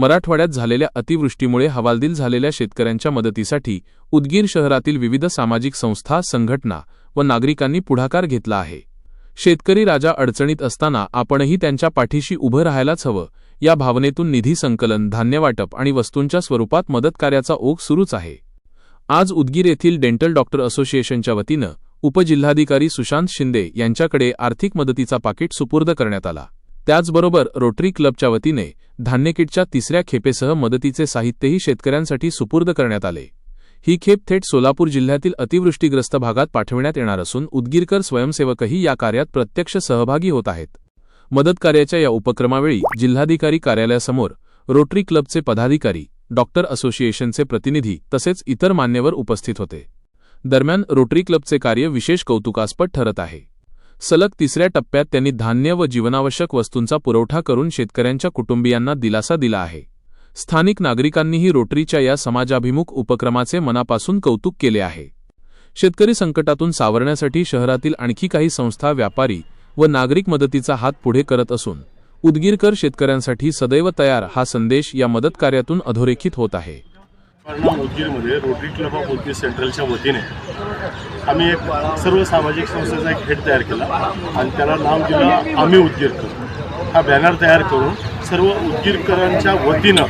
मराठवाड्यात झालेल्या अतिवृष्टीमुळे हवालदिल झालेल्या शेतकऱ्यांच्या मदतीसाठी उदगीर शहरातील विविध सामाजिक संस्था संघटना व नागरिकांनी पुढाकार घेतला आहे. शेतकरी राजा अडचणीत असताना आपणही त्यांच्या पाठीशी उभं राहायलाच हवं या भावनेतून निधी संकलन धान्य वाटप आणि वस्तूंच्या स्वरूपात मदतकार्याचा ओघ सुरूच आहे. आज उदगीर येथील डेंटल डॉक्टर असोसिएशनच्या वतीनं उपजिल्हाधिकारी सुशांत शिंदे यांच्याकडे आर्थिक मदतीचा पाकिट सुपूर्द करण्यात आला. त्याचबरोबर रोटरी क्लबच्या वतीने धान्य किटच्या तिसऱ्या खेपेसह मदतीचे साहित्यही शेतकऱ्यांसाठी सुपूर्द करण्यात आले. ही खेप थेट सोलापूर जिल्ह्यातील अतिवृष्टीग्रस्त भागात पाठविण्यात येणार असून उदगीरकर स्वयंसेवकही या कार्यात प्रत्यक्ष सहभागी होत आहेत. मदतकार्याच्या या उपक्रमावेळी जिल्हाधिकारी कार्यालयासमोर रोटरी क्लबचे पदाधिकारी डॉक्टर असोसिएशनचे प्रतिनिधी तसेच इतर मान्यवर उपस्थित होते. दरम्यान रोटरी क्लबचे कार्य विशेष कौतुकास्पद ठरत आहे. सलग तिसऱ्या टप्प्यात त्यांनी धान्य व जीवनावश्यक वस्तूंचा पुरवठा करून शेतकऱ्यांच्या कुटुंबियांना दिलासा दिला आहे. स्थानिक नागरिकांनीही रोटरीच्या या समाजाभिमुख उपक्रमाचे मनापासून कौतुक केले आहे. शेतकरी संकटातून सावरण्यासाठी शहरातील आणखी काही संस्था व्यापारी व नागरिक मदतीचा हात पुढे करत असून उदगीरकर शेतकऱ्यांसाठी सदैव तयार हा संदेश या मदत कार्यातून अधोरेखित होत आहे. उदगीरमध्ये रोटरी क्लब ऑफ उदगीर सेंट्रलच्या वतीने. आम्ही एक सर्व सामाजिक संस्थेचा एक हेट तयार केला आणि त्याला नाव दिलं आम्ही उदगीरकर. हा बॅनर तयार करून सर्व उदगीरकरांच्या वतीनं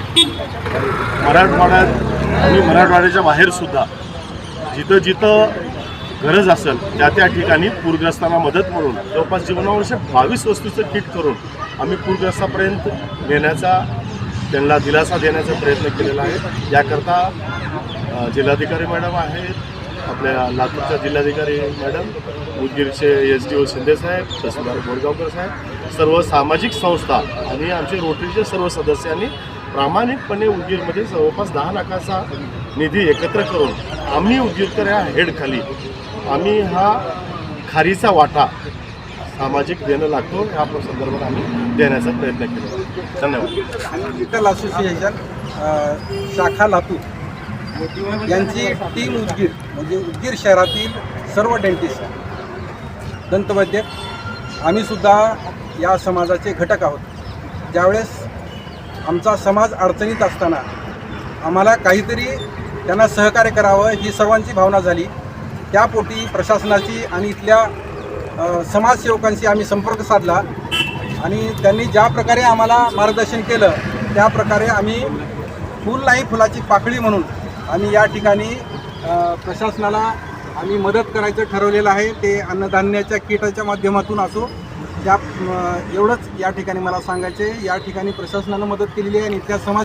मराठवाड्यात आणि मराठवाड्याच्या बाहेरसुद्धा जिथं जिथं गरज असेल त्या त्या ठिकाणी पूरग्रस्तांना मदत म्हणून जवळपास जीवनावश्यक बावीस वस्तूचं किट करून आम्ही पूरग्रस्तापर्यंत नेण्याचा त्यांना दिलासा देण्याचा प्रयत्न केलेला आहे. याकरता जिल्हाधिकारी मॅडम आहेत आपल्या लातूरच्या जिल्हाधिकारी मॅडम उदगीरचे एस डी ओ शिंदेसाहेब तहसीलदार बोरगावकर साहेब सर्व सामाजिक संस्था आणि आमचे रोटरीचे सर्व सदस्यांनी प्रामाणिकपणे उदगीरमध्ये जवळपास दहा लाखाचा निधी एकत्र करून आम्ही उदगीरकर या हेडखाली आम्ही हा खारीचा वाटा सामाजिक देणं लागतो ह्या संदर्भात आम्ही देण्याचा प्रयत्न केला धन्यवाद. डिजिटल असोसिएशन शाखा लातूर यांची टीम उदगीर म्हणजे उदगीर शहरातील सर्व डेंटिस्ट दंतवैद्यक आम्हीसुद्धा या समाजाचे घटक आहोत. ज्यावेळेस आमचा समाज अडचणीत असताना आम्हाला काहीतरी त्यांना सहकार्य करावं ही सर्वांची भावना झाली. त्यापोटी प्रशासनाची आणि इथल्या समाजसेवकांशी आम्ही संपर्क साधला. आणि त्यांनी ज्या प्रकारे आम्हाला मार्गदर्शन केलं त्या प्रकारे आम्ही फुल नाही फुलाची पाकळी म्हणून आम्ही या ठिकाणी प्रशासनाला आम्ही मदत करायचं ठरवलेलं आहे. ते अन्नधान्याच्या किटाच्या माध्यमातून असो त्या एवढंच या ठिकाणी मला सांगायचे या ठिकाणी प्रशासनानं मदत केलेली आहे आणि त्या समाज